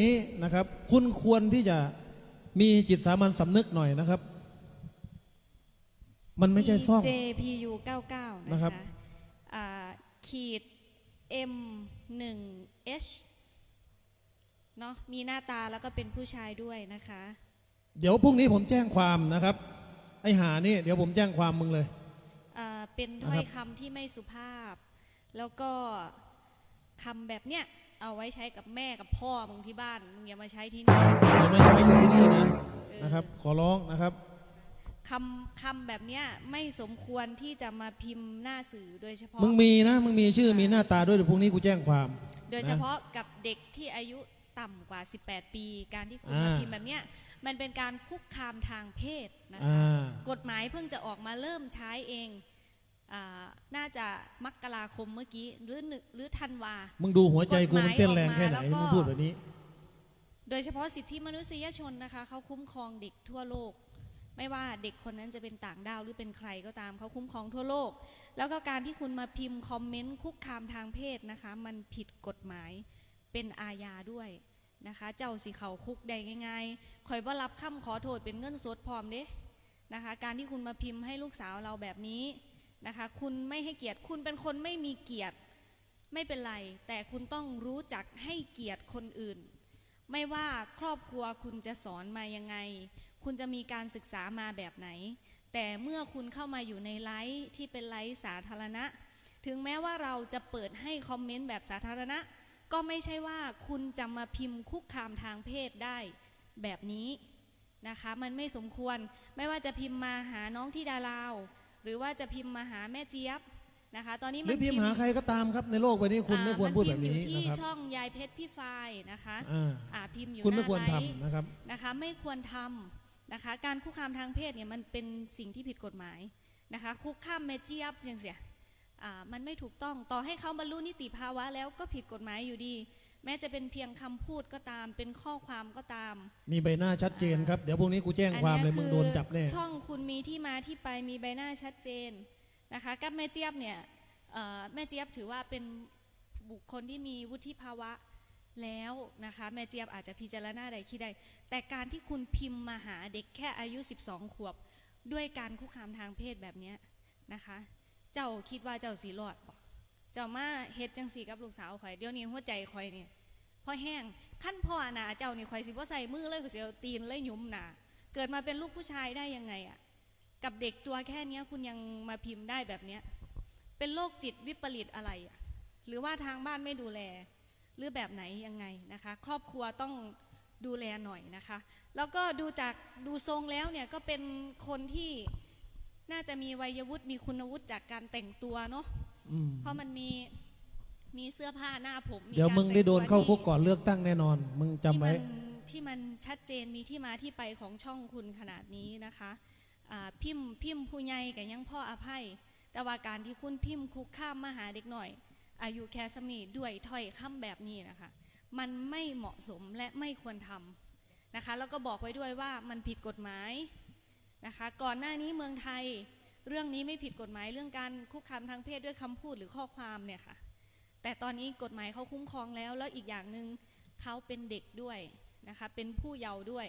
นี้นะครับคุณควรที่จะมีจิตสามัญสำนึกหน่อยนะครับ มันไม่ใช่ซ่อง JPU 99 นะนะครัคะบ อ่าขีด M 1 H เนาะมีหน้าตาแล้วก็เป็นผู้ชายด้วยนะคะ เดี๋ยวพรุ่งนี้ผมแจ้งความนะครับ ไอ้หานี่ เดี๋ยวผมแจ้งความมึงเลยอ่าเป็นนะถ้คอรัยบคำที่ไม่สุภาพ แล้วก็คำแบบเนี้ย เอาไว้ใช้กับแม่กับพ่อมึงที่บ้านมึงอย่ามาใช้ที่นี่อย่ามาใช้อยู่ที่นี่นะนะครับ ขอร้องนะครับคำคำแบบเนี้ยไม่สมควรที่จะมาพิมพ์หน้าสื่อโดยเฉพาะ มึงมีนะมึงมีชื่อมีหน้าตาด้วยเดี๋ยวพรุ่งนี้กูแจ้งความโดยเฉพาะกับเด็กที่อายุต่ำกว่า 18 ปี การที่คุณอ่ามมาพิมพ์แบบเนี้ยมันเป็นการคุกคามทางเพศนะคะอ่ากฎหมายเพิ่งจะออกมาเริ่มใช้เองอา น่าจะมกราคมเมื่อกี้หรือหนึ่งหรือธันวา มึงดูหัวใจกูมันเต้นแรงแค่ไหนกฎหมายออกมาแล้วก็มึงพูดแบบนี้ โดยเฉพาะสิทธิมนุษยชนนะคะเขาคุ้มครองเด็กทั่วโลก ไม่ว่าเด็กคนนั้นจะเป็นต่างด้าวหรือเป็นใครก็ตามเขาคุ้มครองทั่วโลก แล้วก็การที่คุณมาพิมพ์คอมเมนต์คุกคามทางเพศนะคะ มันผิดกฎหมายเป็นอาญาด้วยนะคะ เจ้าสิเขาคุกได้ง่ายๆคอยว่ารับคำขอโทษเป็นเงินสดพร้อมเด้นะคะ การที่คุณมาพิมพ์ให้ลูกสาวเราแบบนี้ นะคะ คุณไม่ให้เกียรติ คุณเป็นคนไม่มีเกียรติไม่เป็นไร แต่คุณต้องรู้จักให้เกียรติคนอื่น ไม่ว่าครอบครัวคุณจะสอนมายังไง คุณจะมีการศึกษามาแบบไหน แต่เมื่อคุณเข้ามาอยู่ในไลฟ์ที่เป็นไลฟ์สาธารณะ ถึงแม้ว่าเราจะเปิดให้คอมเมนต์แบบสาธารณะ ก็ไม่ใช่ว่าคุณจะมาพิมพ์คุกคามทางเพศได้แบบนี้นะคะ มันไม่สมควร ไม่ว่าจะพิมพ์มาหาน้องที่ดาราว หรือว่าจะพิมพ์มาหาแม่เจี๊ยบนะคะ ตอนนี้หมัรืนอพิมพ์หาใครก็ตามครับในโลกใบนี้คุณอ่าไม่ควรพูดแบบนี้มัพิมพ์อยู่นะที่ครับช่องยายเพชรพี่ฟายนะคะอ่าอ่าพิมพ์อยู่คุณหไม่น้าควรไลทำฟ์ นะครับ นะคะไม่ควรทำนะคะการคุกคามทางเพศเนี่ยมันเป็นสิ่งที่ผิดกฎหมายนะคะคุกคามแม่เจี๊ยบอย่างเสียอ่ามันไม่ถูกต้องต่อให้เขาบรรลุนิติภาวะแล้วก็ผิดกฎหมายอยู่ดี แม้จะเป็นเพียงคำพูดก็ตาม เป็นข้อความก็ตาม มีใบหน้าชัดเจนครับ เดี๋ยวพรุ่งนี้กูแจ้งความเลยอัมึงโดนจับแน่ ช่องคุณมีที่มาที่ไปมีใบหน้าชัดเจนนะคะกับแม่เจี๊ยบเนี่ยเอ่อแม่เจี๊ยบถือว่าเป็นบุคคลที่มีวุฒิภาวะแล้วนะคะแม่เจี๊ยบอาจจะพิจารณาใดคิดใดแต่การที่คุณพิมพ์มาหาเด็กแค่อายุ 12 ขวบ ด้วยการคุกคามทางเพศแบบเนี้ยนะคะ เจ้าคิดว่าเจ้าสีรอดบ่ เจ้ามาเฮ็ดจังสีกับลูกสาวข่อยเดี๋ยวนี้หัวใจข่อยเนี่ยพอแห้งขั้นพ่อหนาเจ้านี่ข่อยสิบ่ใส่มือเลยข่อยสิเอาตีนเลยหยุมหนาเกิดมาเป็นลูกผู้ชายได้ยังไงอะกับเด็กตัวแค่เนี้ยคุณยังมาพิมพ์ได้แบบเนี้ยเป็นโรคจิตวิปริตอะไรอะหรือว่าทางบ้านไม่ดูแล หรือแบบไหนยังไงนะคะ ครอบครัวต้องดูแลหน่อยนะคะ แล้วก็ดูจากดูทรงแล้วเนี่ยก็เป็นคนที่น่าจะมีวัยวุฒิมีคุณวุฒิจากการแต่งตัวเนาะ เพราะมันมีมีเสื้อผ้าหน้าผมเดี๋ยวการมึงได้โดนเข้าคุกแต่งก่อนเลือกตั้งแน่นอน มึงตัวจำไว้ที่มันที่มันชัดเจนมีที่มาที่ไปของช่องคุณขนาดนี้นะคะอ่าพิมพ์พิมพ์ผู้ใหญ่กับยังพ่ออภัย แต่ว่าการที่คุณพิมพ์คุกข้ามมาหาเด็กหน่อย อายุแค่สำนีด้วยถ้อยคำแบบนี้นะคะ มันไม่เหมาะสมและไม่ควรทำนะคะ แล้วก็บอกไว้ด้วยว่ามันผิดกฎหมายนะคะ ก่อนหน้านี้เมืองไทย เรื่องนี้ไม่ผิดกฎหมายเรื่องการคุกคามทางเพศด้วยคำพูดหรือข้อความเนี่ยค่ะ แต่ตอนนี้กฎหมายเขาคุ้มครองแล้ว แล้วอีกอย่างหนึ่งเขาเป็นเด็กด้วยนะคะ เป็นผู้เยาว์ด้วย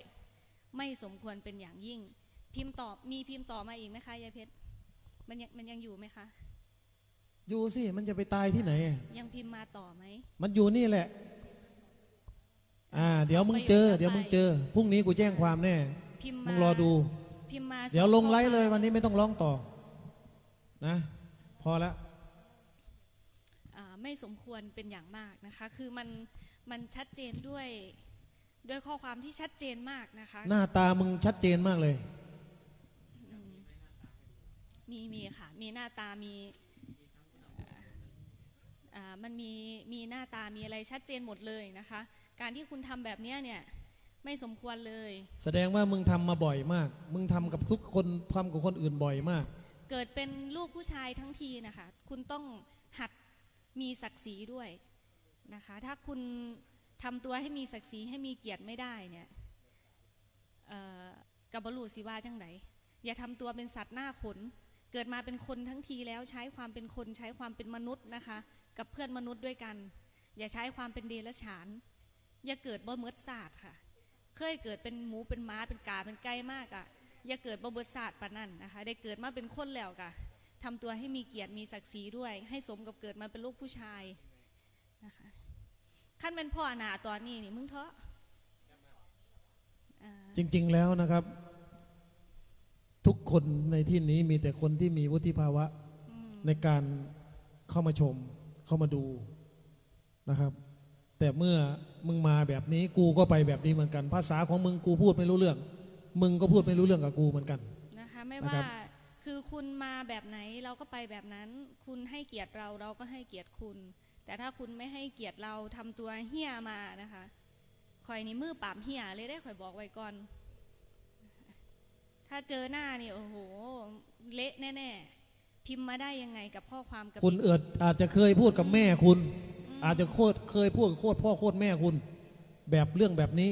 ไม่สมควรเป็นอย่างยิ่ง พิมพ์ตอบมีพิมพ์ต่อมาอีกไหมคะยายเพชรมันยังมันยังอยู่ไหมคะ อยู่สิมันจะไปตายที่ไหน ยังพิมพ์มาต่อไหมมันอยู่นี่แหละ อ่า เดี๋ยวมึงเจอส่งประโยชน์เดี๋ยวมึงเจอพรุ่งนี้กูแจ้งความแน่พิมพ์มึมางรอดู พิมพ์มาเดี๋ยวสอลงไลฟ์ข้อเลยความวันนี้ไม่ต้องร้องต่อ นะ พอละอ่าไม่สมควรเป็นอย่างมากนะคะ คือมันมันชัดเจนด้วยด้วยข้อความที่ชัดเจนมากนะคะ หน้าตามึงชัดเจนมากเลย มีมีค่ะ มีหน้าตามีอ่าอ่ามันมีมีหน้าตามีอะไรชัดเจนหมดเลยนะคะ การที่คุณทำแบบเนี้ยเนี่ย ไม่สมควรเลย แสดงว่ามึงทำมาบ่อยมาก มึงทำกับทุกคนทำกับคนอื่นบ่อยมาก เกิดเป็นลูกผู้ชายทั้งทีนะคะ คุณต้องหัดมีศักดิ์ศรีด้วยนะคะ ถ้าคุณทำตัวให้มีศักดิ์ศรีให้มีเกียรติไม่ได้เนี่ยเอ่อกับบรูสิว่าจังไหนอย่าทำตัวเป็นสัตว์หน้าขน เกิดมาเป็นคนทั้งทีแล้วใช้ความเป็นคนใช้ความเป็นมนุษย์นะคะ กับเพื่อนมนุษย์ด้วยกัน อย่าใช้ความเป็นเดรัจฉาน อย่าเกิดบ่เมิดศาสตร์ค่ะ เคยเกิดเป็นหมูเป็นม้าเป็นกาเป็นไก่มากอะอย่าเกิดบ่เบิดศาสตร์ปานนั้นนะคะ ได้เกิดมาเป็นคนแล้วกะทำตัวให้มีเกียรติมีศักดิ์ศรีด้วย ให้สมกับเกิดมาเป็นลูกผู้ชายนะคะขั้นเป็นพ่อหนาตอนนี้นี่มึงเถอะอ่าจริง ๆแล้วนะครับ ทุกคนในที่นี้มีแต่คนที่มีวุฒิภาวะในการเข้ามาชมเข้ามาดูนะครับ แต่เมื่อมึงมาแบบนี้กูก็ไปแบบนี้เหมือนกัน ภาษาของมึงกูพูดไม่รู้เรื่อง มึงก็พูดไม่รู้เรื่องกับกูเหมือนกัน นะคะไม่นะว่าครับคือคุณมาแบบไหนเราก็ไปแบบนั้น คุณให้เกียรติเราเราก็ให้เกียรติคุณ แต่ถ้าคุณไม่ให้เกียรติเราทำตัวเฮี้ยมานะคะคอยนี่มือปรามเฮี้ยเลยได้คอยบอกไว้ก่อน ถ้าเจอหน้านี่โอ้โหเละแน่ๆพิมพ์มาได้ยังไงกับข้อความกับคุณเอิดอาจจะเคยพูดกับแม่คุณ อาจจะโคตรเคยพูดโคตรพ่อโคตรแม่คุณ แบบเรื่องแบบนี้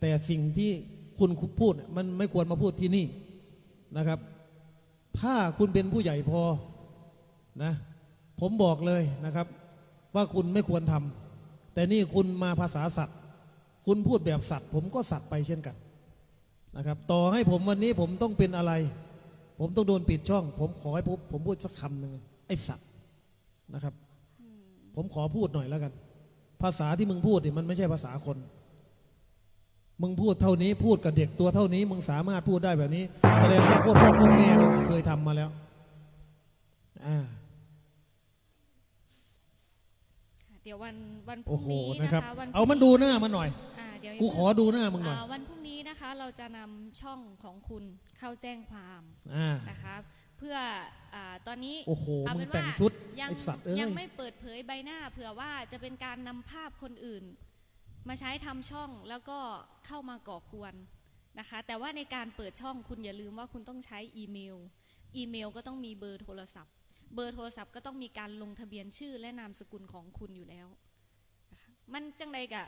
แต่สิ่งที่คุณพูดมันไม่ควรมาพูดที่นี่นะครับ ถ้าคุณเป็นผู้ใหญ่พอนะ ผมบอกเลยนะครับ ว่าคุณไม่ควรทำแต่นี่คุณมาภาษาสัตว์ คุณพูดแบบสัตว์ ผมก็สัตว์ไปเช่นกันนะครับ ต่อให้ผมวันนี้ผมต้องเป็นอะไร ผมต้องโดนปิดช่อง ผมขอให้ผมผมพูดสักคำหนึ่งไอ้สัตว์นะครับ ผมขอพูดหน่อยแล้วกัน ภาษาที่มึงพูดนี่มันไม่ใช่ภาษาคน มึงพูดเท่านี้พูดกับเด็กตัวเท่านี้ มึงสามารถพูดได้แบบนี้ แสดงว่าโคตรพ่อโคตรแม่มึงเคยทำมาแล้ว อ่าเดี๋ยววันวันพโอ้รุ่งโหนี้นะนะครับคะวันพรุ่งเอามันดูหน้ามันหน่อยอ่าเดี๋ยวกูขอดูหน้ามึงหน่อยอ่าวันพรุ่งนี้นะคะ เราจะนำช่องของคุณเข้าแจ้งความอ่านะคะเพื่ออาตอนนี้โอ้โหเอามึเป็งนแต่ว่างชุดยังไอสัตว์เอ้ย ยังไม่เปิดเผยใบหน้า เผื่อว่าจะเป็นการนำภาพคนอื่น มาใช้ทำช่องแล้วก็เข้ามาก่อกวนนะคะ แต่ว่าในการเปิดช่องคุณอย่าลืมว่าคุณต้องใช้อีเมล อีเมลก็ต้องมีเบอร์โทรศัพท์ เบอร์โทรศัพท์ก็ต้องมีการลงทะเบียนชื่อและนามสกุลของคุณอยู่แล้วนะคะมันจังใดกะ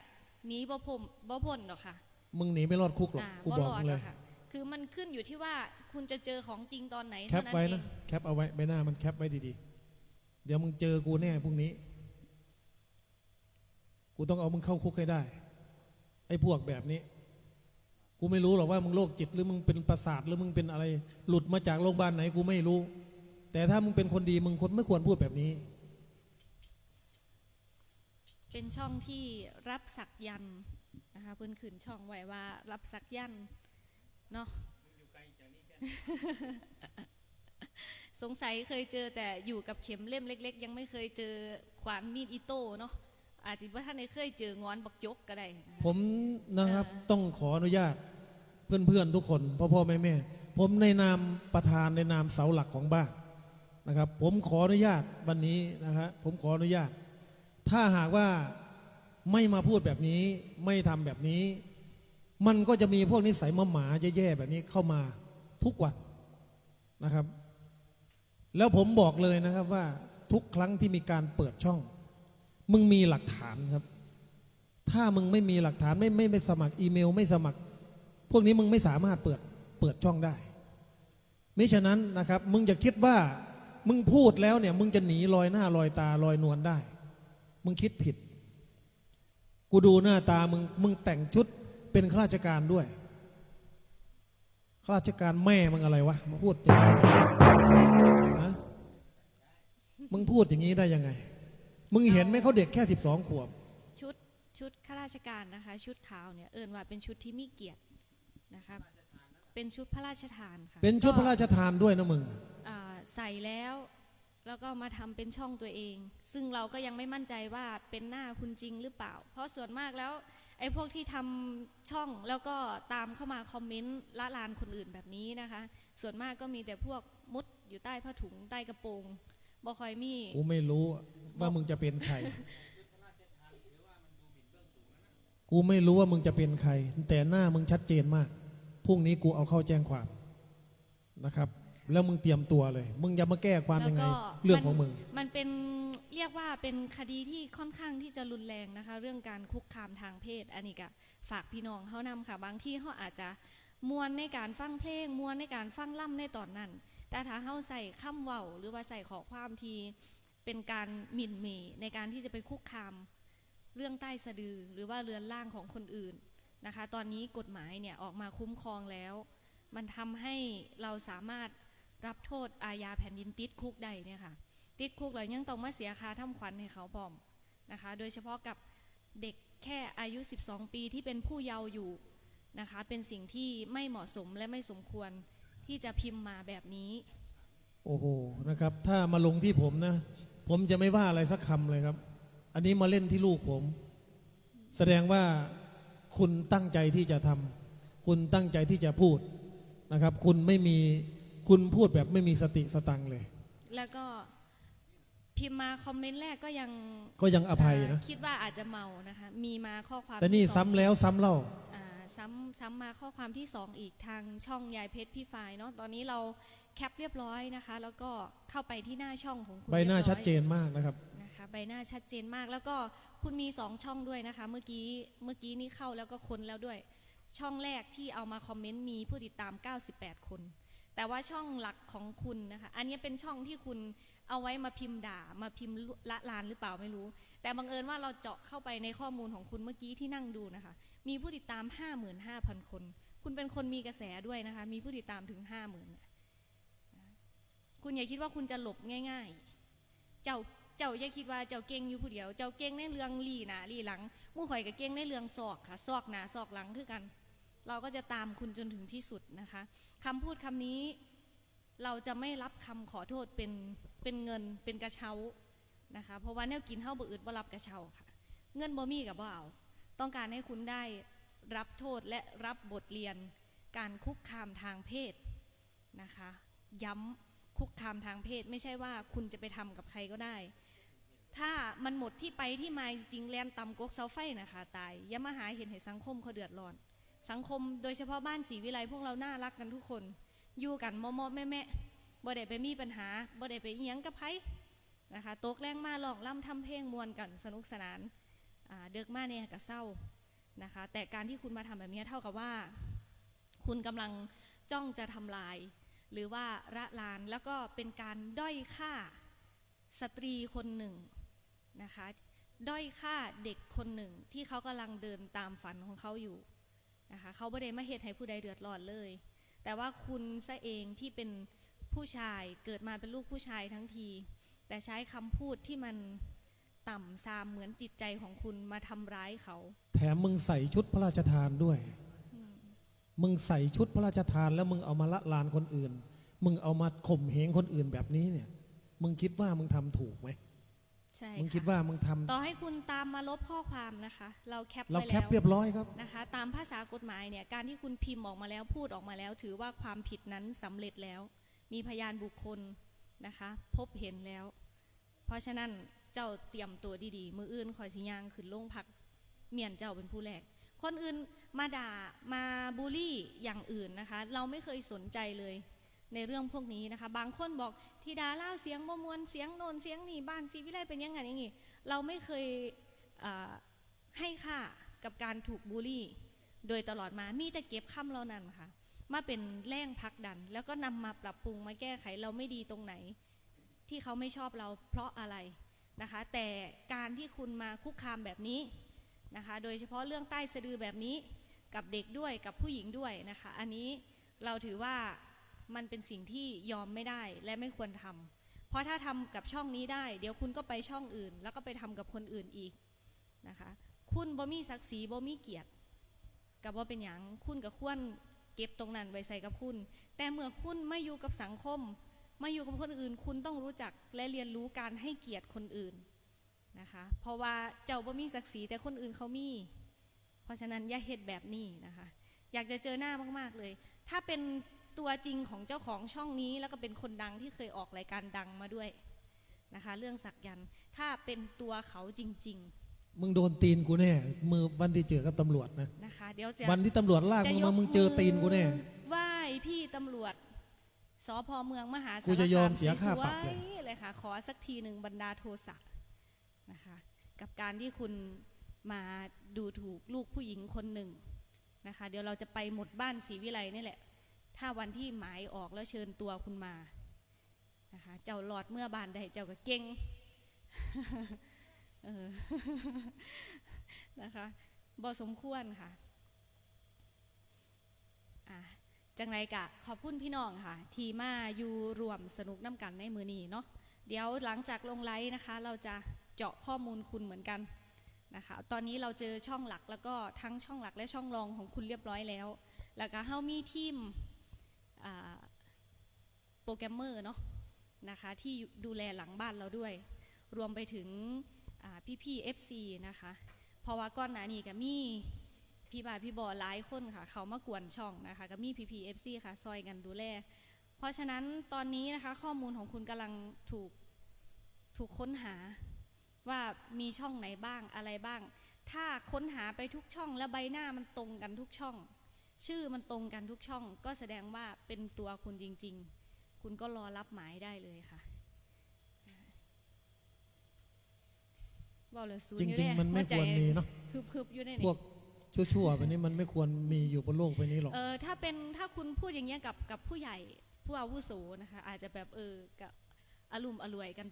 หนีบ่พมบ่พ้นหรอกค่ะมึงหนีไม่รอดคุกหรอกอ่ากูบ่บอกรอมึดงหรเลอย กค่ะ คือมันขึ้นอยู่ที่ว่าคุณจะเจอของจริงตอนไหนแคปเท่านั้นไว้เอนะงแคปเอาไว้ใบหน้ามันแคปไว้ดีๆ เดี๋ยวมึงเจอกูแน่พรุ่งนี้ กูต้องเอามึงเข้าคุกให้ได้ ไอ้พวกแบบนี้ กูไม่รู้หรอกว่ามึงโรคจิตหรือมึงเป็นประสาทหรือมึงเป็นอะไร หลุดมาจากโรงพยาบาลไหนกูไม่รู้ แต่ถ้ามึงเป็นคนดีมึงคนไม่ควรพูดแบบนี้ เป็นช่องที่รับสักยันต์นะคะเพิ่นขึ้นช่องไว้ว่ารับสักยันต์ เนาะสงสัยเคยเจอแต่อยู่กับเข็มเล่มเล็ก ๆ ยังไม่เคยเจอขวานมีดอิโต้เนาะอาจจะว่าท่านได้เคยเจองอนบักจกก็ได้นะคะผมนะครับเออต้องขออนุญาตเพื่อนๆทุกคนพ่อพ่อแม่แม่ผมในนามประธานในนามเสาหลักของบ้านนะครับ ผมขออนุญาตวันนี้นะครับผมขออนุญาต ถ้าหากว่าไม่มาพูดแบบนี้ไม่ทำแบบนี้ มันก็จะมีพวกนิสัยมาหมาแย่ๆแบบนี้เข้ามาทุกวันนะครับ แล้วผมบอกเลยนะครับว่าทุกครั้งที่มีการเปิดช่อง มึงมีหลักฐานครับ ถ้ามึงไม่มีหลักฐานไม่ไม่ไม่สมัครอีเมล ไม่สมัคร พวกนี้มึงไม่สามารถเปิดเปิดช่องได้มิฉะนั้นนะครับ มึงจะคิดว่ามึงพูดแล้วเนี่ย มึงจะหนีลอยหน้าลอยตาลอยนวลได้ มึงคิดผิด กูดูหน้าตามึงมึงแต่งชุด เป็นข้าราชการด้วยข้าราชการแม่มึงอะไรวะมาพูดอย่างนี้ได้ไงฮะมึงพูดอย่างนี้ได้ยังไง มึงเห็นไหมเขาเด็กแค่สิบสองขวบ ชุดชุดข้าราชการนะคะ ชุดขาวเนี่ยเอินว่าเป็นชุดที่มีเกียรตินะคะเป็นชุดพระราชทานค่ะเป็นชุดพระราก็ชทานด้วยนะมึงอ่าใส่แล้วแล้วก็มาทำเป็นช่องตัวเอง ซึ่งเราก็ยังไม่มั่นใจว่าเป็นหน้าคุณจริงหรือเปล่า เพราะส่วนมากแล้ว ไอ้พวกที่ทำช่องแล้วก็ตามเข้ามาคอมเมนต์ละลานคนอื่นแบบนี้นะคะ ส่วนมากก็มีแต่พวกมุดอยู่ใต้ผ้าถุงใต้กระโปรงบอคอยมีกูไม่รู้ว่ามึงจะเป็นใคร กูไม่รู้ว่ามึงจะเป็นใคร แต่หน้ามึงชัดเจนมากพรุ่งนี้กูเอาเข้าแจ้งความนะครับ แล้วมึงเตรียมตัวเลย มึงจะมาแก้ความยังไง แล้วก็เรื่องของมึง มันเป็นเรียกว่าเป็นคดีที่ค่อนข้างที่จะรุนแรงนะคะ เรื่องการคุกคามทางเพศ อันนี้ก็ฝากพี่น้องเขานำค่ะ บางที่เขาอาจจะมวนในการฟังเพลงมวนในการฟังล่ำในตอนนั้น แต่ถ้าเขาใส่คำเว้าหรือว่าใส่ขอความทีเป็นการหมิ่นเหมในการที่จะไปคุกคาม เรื่องใต้สะดือหรือว่าเรือนร่างของคนอื่นนะคะ ตอนนี้กฎหมายเนี่ยออกมาคุ้มครองแล้ว มันทำให้เราสามารถ รับโทษอาญาแผ่นดินติดคุกได้เนี่ยค่ะ ติดคุกแล้วยังต้องมาเสียค่าทำขวัญให้เขาพอมนะคะ โดยเฉพาะกับเด็กแค่อายุ 12 ปีที่เป็นผู้เยาว์อยู่นะคะ เป็นสิ่งที่ไม่เหมาะสมและไม่สมควรที่จะพิมพ์มาแบบนี้ โอ้โหนะครับ ถ้ามาลงที่ผมนะ ผมจะไม่ว่าอะไรสักคำเลยครับ อันนี้มาเล่นที่ลูกผม แสดงว่าคุณตั้งใจที่จะทำคุณตั้งใจที่จะพูดนะครับ คุณไม่มี คุณพูดแบบไม่มีสติสตังค์เลย แล้วก็พิมพ์มาคอมเมนต์แรกก็ยังก็ยังอภัยนะเอ่อคิดว่าอาจจะเมานะคะ มีมาข้อความแต่นี่ที่สองซ้ำแล้วซ้ำเล่าอ่าซ้ำซ้ำมาข้อความที่สองอีกทางช่องยายเพชรพี่ฟายเนาะตอนนี้เราแคปเรียบร้อยนะคะ แล้วก็เข้าไปที่หน้าช่องของคุณใบหน้ารียร้อยชัดเจนมากนะครับนะคะ ใบหน้าชัดเจนมากแล้วก็คุณมีสองช่องด้วยนะคะ เมื่อกี้เมื่อกี้นี่เข้าแล้วก็ค้นแล้วด้วย ช่องแรกที่เอามาคอมเมนต์มีผู้ติดตาม 98 คน แต่ว่าช่องหลักของคุณนะคะ อันนี้เป็นช่องที่คุณเอาไว้มาพิมพ์ด่า มาพิมพ์ละลานหรือเปล่าไม่รู้ แต่บังเอิญว่าเราเจาะเข้าไปในข้อมูลของคุณเมื่อกี้ที่นั่งดูนะคะ มีผู้ติดตาม 55,000 คน คุณเป็นคนมีกระแสด้วยนะคะ มีผู้ติดตามถึง 50,000เนี่ยคุณอย่าคิดว่าคุณจะหลบง่าย ๆ เจ้าเจ้าอย่าคิดว่าเจ้าเก่งอยู่ผู้เดียว เจ้าเก่งในเรื่องลีหนาลีหลังมู่ข่อยก็เก่งในเรื่องศอกค่ะศอกหนาศอกหลังคือกัน เราก็จะตามคุณจนถึงที่สุดนะคะคำพูดคำนี้เราจะไม่รับคำขอโทษเป็นเป็นเงินเป็นกระเช้านะคะ เพราะว่าแนวกินเท่าบ่อึดบ่รับกระเช้าค่ะ เงินบ่มีกับบ่เอา ต้องการให้คุณได้รับโทษและรับบทเรียนการคุกคามทางเพศนะคะ ย้ำคุกคามทางเพศไม่ใช่ว่าคุณจะไปทำกับใครก็ได้ ถ้ามันหมดที่ไปที่มาจริงแลนตำกกเสาไฟนะคะ ตายอย่ามาหาเห็นให้สังคมเขาเดือดร้อน สังคมโดยเฉพาะบ้านศรีวิไลพวกเราน่ารักกันทุกคน อยู่กันมอมอแม่แม่บ่ได้ไปมีปัญหาบ่ได้ไปเอียงกับไผนะคะตกแรงมาหลองล่ำทำเพลงมวนกันสนุกสนานาเดึกมาเนี่ยกับเศร้านะคะ แต่การที่คุณมาทำแบบนี้เท่ากับว่า คุณกำลังจ้องจะทำลาย หรือว่าระลานแล้วก็เป็นการด้อยค่าสตรีคนหนึ่งนะคะ ด้อยค่าเด็กคนหนึ่งที่เขากำลังเดินตามฝันของเขาอยู่ นะคะเขาไม่ได้มาเหตุให้ผู้ใดเดือดร้อนเลย แต่ว่าคุณซะเองที่เป็นผู้ชายเกิดมาเป็นลูกผู้ชายทั้งที แต่ใช้คำพูดที่มันต่ำซามเหมือนจิตใจของคุณมาทำร้ายเขา แถมมึงใส่ชุดพระราชทานด้วย มึงใส่ชุดพระราชทานแล้วมึงเอามาละลานคนอื่น มึงเอามาข่มเหงคนอื่นแบบนี้เนี่ย มึงคิดว่ามึงทำถูกไหม ใช่มึงค่ะคิดว่ามึงทำต่อให้คุณตามมาลบข้อความนะคะ เราแคปเราไว้แคแล้ปวเรียบร้อยครับนะคะ ตามภาษากฎหมายเนี่ยการที่คุณพิมพ์ออกมาแล้วพูดออกมาแล้ว ถือว่าความผิดนั้นสำเร็จแล้ว มีพยานบุคคลนะคะ พบเห็นแล้ว เพราะฉะนั้นเจ้าเตรียมตัวดีๆ มืออื่นคอยสิยางขึ้นลงพักเมียนเจ้าเป็นผู้แรกคนอื่นมาด่ามาบูลลี่อย่างอื่นนะคะ เราไม่เคยสนใจเลย ในเรื่องพวกนี้นะคะ บางคนบอกที่ดาเล่าเสียงมมวนเสียงโนนเสียงนี่บ้านซีวิไลเป็นยังไงอย่างงี้เราไม่เคยให้ค่ากับการถูกบูลลี่ โดยตลอดมามีแต่เก็บคำเหล่านั้นค่ะ มาเป็นแรงผลักดัน แล้วก็นำมาปรับปรุงมาแก้ไขเราไม่ดีตรงไหน ที่เขาไม่ชอบเราเพราะอะไรนะคะ แต่การที่คุณมาคุกคามแบบนี้นะคะ โดยเฉพาะเรื่องใต้สะดือแบบนี้กับเด็กด้วยกับผู้หญิงด้วยนะคะ อันนี้เราถือว่า มันเป็นสิ่งที่ยอมไม่ได้และไม่ควรทำเพราะถ้าทำกับช่องนี้ได้ เดี๋ยวคุณก็ไปช่องอื่น แล้วก็ไปทำกับคนอื่นอีกนะคะ คุณบ่มีศักดิ์ศรีบ่มีเกียรติกับว่าเป็นอย่างคุณกับควรเก็บตรงนั้นไว้ใส่กับคุณ แต่เมื่อคุณไม่อยู่กับสังคมมาอยู่กับคนอื่น คุณต้องรู้จักและเรียนรู้การให้เกียรติคนอื่นนะคะ เพราะว่าเจ้าบ่มีศักดิ์ศรีแต่คนอื่นเขามี เพราะฉะนั้นอย่าเฮ็ดแบบนี้นะคะ อยากจะเจอหน้ามากๆเลย ถ้าเป็น ตัวจริงของเจ้าของช่องนี้ แล้วก็เป็นคนดังที่เคยออกรายการดังมาด้วยนะคะ เรื่องสักยันต์ถ้าเป็นตัวเขาจริงมึงโดนตีนกูแน่มือวันที่เจอกับตำรวจนะๆนะคะ เดี๋ยวจะวันที่ตำรวจลากจะมึงยมากมึงเจอตีนกูแน่ ไหว้พี่ตำรวจสพเมืองมหาสารกูจะยอมคเสียค่าปรับสเลวยยเลยค่ะ ขอสักทีหนึ่งบรรดาโทสะนะคะ กับการที่คุณมาดูถูกลูกผู้หญิงคนหนึ่งนะคะ เดี๋ยวเราจะไปหมดบ้านศรีวิไลนี่แหละ ถ้าวันที่หมายออกแล้วเชิญตัวคุณมานะคะเจ้าหลอดเมื่อบานใดเจ้าก็เก่งนะคะบ่สมควรค่ะอะจังไรกะขอบคุณพี่น้องค่ะ ทีมาอยู่รวมสนุกน้ำกันในมือนีเนาะเดี๋ยวหลังจากลงไลฟ์นะคะ เราจะเจาะข้อมูลคุณเหมือนกันนะคะ ตอนนี้เราเจอช่องหลักแล้วก็ทั้งช่องหลักและช่องรองของคุณเรียบร้อยแล้ว แล้วก็เฮามีทีม โปรแกรมเมอร์เนาะนะคะที่ดูแลหลังบ้านเราด้วย รวมไปถึงอ่พี่ๆ FC นะคะเพราะว่าก้อนหนานี้ก็มีพี่บาพี่บอหลายคนค่ะ เขามากวนช่องนะคะก็มีพี่ๆ FC ค่ะ ซอยกันดูแล เพราะฉะนั้นตอนนี้นะคะ ข้อมูลของคุณกำลังถูกถูกค้นหาว่ามีช่องไหนบ้างอะไรบ้าง ถ้าค้นหาไปทุกช่อง แล้วใบหน้ามันตรงกันทุกช่อง ชื่อมันตรงกันทุกช่อง ก็แสดงว่าเป็นตัวคุณจริง ๆ คุณก็รอรับหมายได้เลยค่ะบอกเลยศูนจย์อยู่ริงแๆมันไม่ควรมีเนาะฮึบๆอยู่ในพนี้วกชั่วๆแบบนี้มันไม่ควรมีอยู่บนโลกใบนี้หรอกเออถ้าเป็นถ้าคุณพูดอย่างเงี้ยกับกับผู้ใหญ่ผู้อาวุโสนะคะ อาจจะแบบเออกับอารมณ์อรวยกัน